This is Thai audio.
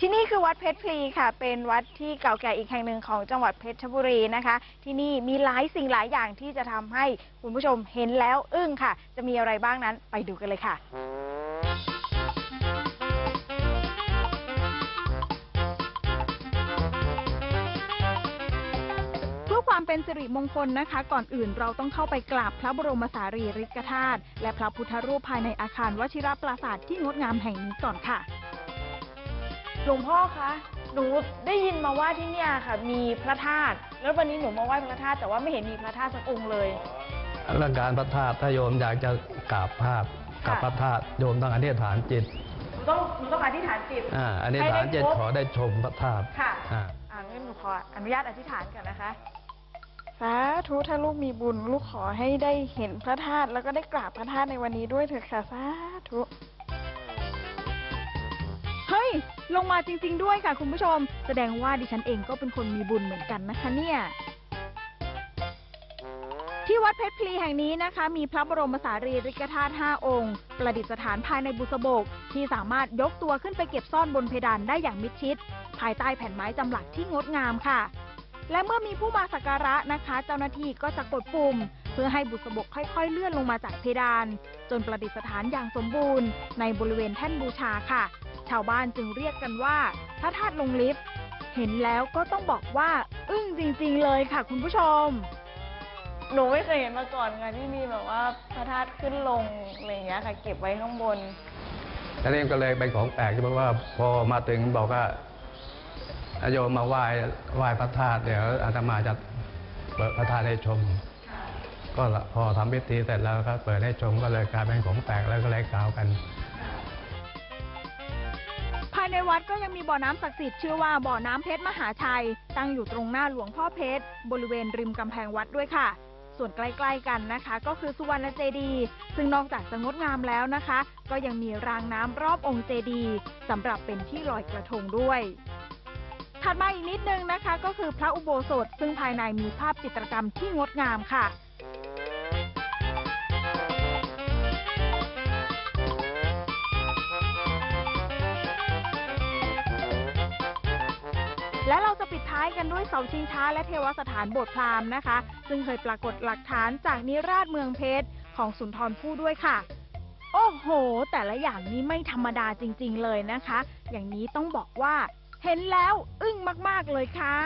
ที่นี่คือวัดเพชรพลีค่ะ เป็นวัดที่เก่าแก่อีกแห่งหนึ่งของจังหวัดเพชรบุรีนะคะ ที่นี่มีหลายสิ่งหลายอย่างที่จะทำให้คุณผู้ชมเห็นแล้วอึ้งค่ะ จะมีอะไรบ้างนั้นไปดูกันเลยค่ะ เพื่อความเป็นสิริมงคลนะคะ ก่อนอื่นเราต้องเข้าไปกราบพระบรมสารีริกธาตุและพระพุทธรูปภายในอาคารวชิรปราสาทที่งดงามแห่งนี้ก่อนค่ะ หลวงพ่อคะ หนูได้ยินมาว่าที่เนี่ยค่ะ มีพระธาตุ แล้ววันนี้หนูมาไหว้พระธาตุแต่ว่าไม่เห็นมีพระธาตุสักองค์เลย เรื่องการพระธาตุถ้าโยมอยากจะกราบภาพกับค่ะพระธาตุโยมต้องอธิษฐานจิต หนูต้องหนูต้องอธิษฐานจิตอ่าอธิษฐานจิตให้ได้พบขอได้ชมพระธาตุ ค่ะ อ่าอ่างั้นหนูขออนุญาตอธิษฐานก่อนนะคะสาธุถ้าลูกมีบุญ ลูกขอให้ได้เห็นพระธาตุแล้วก็ได้กราบพระธาตุในวันนี้ด้วยเถิดค่ะสาธุเฮ้ย ลงมาจริง ๆ ด้วยค่ะคุณผู้ชม แสดงว่าดิฉันเองก็เป็นคนมีบุญเหมือนกันนะคะเนี่ยที่วัดเพชรพลีแห่งนี้นะคะ มีพระบรมสารีริกธาตุ5องค์ ประดิษฐานภายในบุษบก ที่สามารถยกตัวขึ้นไปเก็บซ่อนบนเพดานได้อย่างมิดชิด ภายใต้แผ่นไม้จำหลักที่งดงามค่ะ และเมื่อมีผู้มาสักการะนะคะ เจ้าหน้าที่ก็จะกดปุ่ม เพื่อให้บุษบกค่อย ๆ เลื่อนลงมาจากเพดาน จนประดิษฐานอย่างสมบูรณ์ ในบริเวณแท่นบูชาค่ะ ชาวบ้านจึงเรียกกันว่าพระธาตุลงลิฟต์เห็นแล้วก็ต้องบอกว่า อึ้งจริง ๆ เลยค่ะ คุณผู้ชม หนูไม่เคยเห็นมาก่อนค่ะที่มีแบบว่าพระธาตุขึ้นลงอะไรอย่างเงี้ยค่ะ เก็บไว้ข้างบนทีนี้ก็เลยเป็นของแปลกที่เพราะว่าพอมาถึงบอกว่าโยมมาไหว้ไหว้พระธาตุเดี๋ยวอาตมาจะเปิดพระธาตุให้ชม ก็ละพอทำพิธีเสร็จแล้วก็เปิดให้ชมก็เลยกลายเป็นของแปลกแล้วก็เลยกล่าวกันภายในวัดก็ยังมีบ่อน้ำศักดิ์สิทธิ์ชื่อว่าบ่อน้ำเพชรมหาชัย ตั้งอยู่ตรงหน้าหลวงพ่อเพชร บริเวณริมกำแพงวัดด้วยค่ะ ส่วนใกล้ๆกันนะคะ ก็คือสุวรรณเจดีย์ซึ่งนอกจากจะงดงามแล้วนะคะ ก็ยังมีรางน้ำรอบองค์เจดีย์สำหรับเป็นที่ลอยกระทงด้วยถัดมาอีกนิดนึงนะคะ ก็คือพระอุโบสถ ซึ่งภายในมีภาพจิตรกรรมที่งดงามค่ะ และเราจะปิดท้ายกันด้วยเสาชิงช้าและเทวสถานโบสถ์พราหมณ์นะคะ ซึ่งเคยปรากฏหลักฐานจากนิราชเมืองเพชรของสุนทรภู่ด้วยค่ะ โอ้โห แต่ละอย่างนี้ไม่ธรรมดาจริง ๆ เลยนะคะ อย่างนี้ต้องบอกว่า เห็นแล้วอึ้งมาก ๆ เลยค่ะ